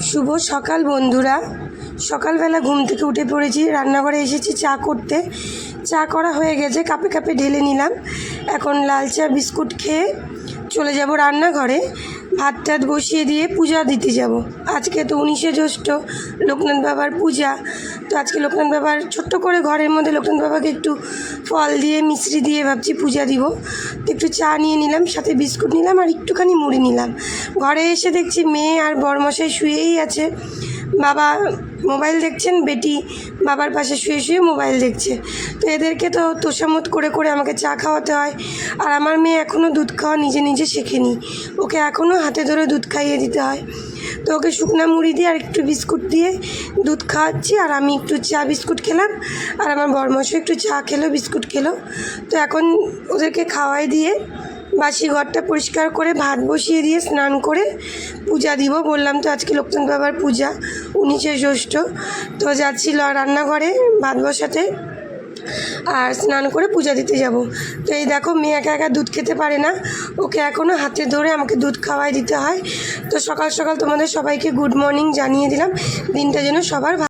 শুভ সকাল বন্ধুরা। সকালবেলা ঘুম থেকে উঠে পড়েছি, রান্নাঘরে এসেছি, চা করতে। চা করা হয়ে গেছে, কাপে কাপে ঢেলে নিলাম। এখন লাল চা, বিস্কুট খেয়ে চলে যাব রান্নাঘরে। ভাত টাত বসিয়ে দিয়ে পূজা দিতে যাব। আজকে তো উনিশে জ্যৈষ্ঠ, লোকনাথ বাবার পূজা। তো আজকে লোকনাথ বাবার ছোট্ট করে ঘরের মধ্যে লোকনাথ বাবাকে একটু ফল দিয়ে মিশ্রি দিয়ে ভাবছি পূজা দিব। তো একটু চা নিয়ে নিলাম, সাথে বিস্কুট নিলাম আর একটুখানি মুড়ি নিলাম। ঘরে এসে দেখছি মেয়ে আর বরমশাই শুয়েই আছে। বাবা মোবাইল দেখছেন, বেটি বাবার পাশে শুয়ে শুয়ে মোবাইল দেখছে। তো এদেরকে তো তোষামত করে করে আমাকে চা খাওয়াতে হয়। আর আমার মেয়ে এখনও দুধ খাওয়া নিজে নিজে শেখেনি। ওকে এখনও হাতে ধরে দুধ খাইয়ে দিতে হয়। তো ওকে শুকনা মুড়ি দিয়ে আর একটু বিস্কুট দিয়ে দুধ খাওয়াচ্ছি, আর আমি একটু চা বিস্কুট খেলাম, আর আমার বরমশও একটু চা খেলো, বিস্কুট খেলো। তো এখন ওদেরকে খাওয়াই দিয়ে বাসি ঘরটা পরিষ্কার করে, ভাত বসিয়ে দিয়ে স্নান করে পূজা দিব। বললাম তো আজকে লোকনাথ বাবার পূজা উনিশে জ্যৈষ্ঠ। তো যাচ্ছিল রান্নাঘরে ভাত বসাতে। আর স্নান করে পূজা দিতে যাব। তো এই দেখো, মেয়ে একা একা দুধ খেতে পারে না। ওকে এখনও হাতে ধরে আমাকে দুধ খাওয়াই দিতে হয়। তো সকাল সকাল তোমাদের সবাইকে গুড মর্নিং জানিয়ে দিলাম। দিনটা যেন সবার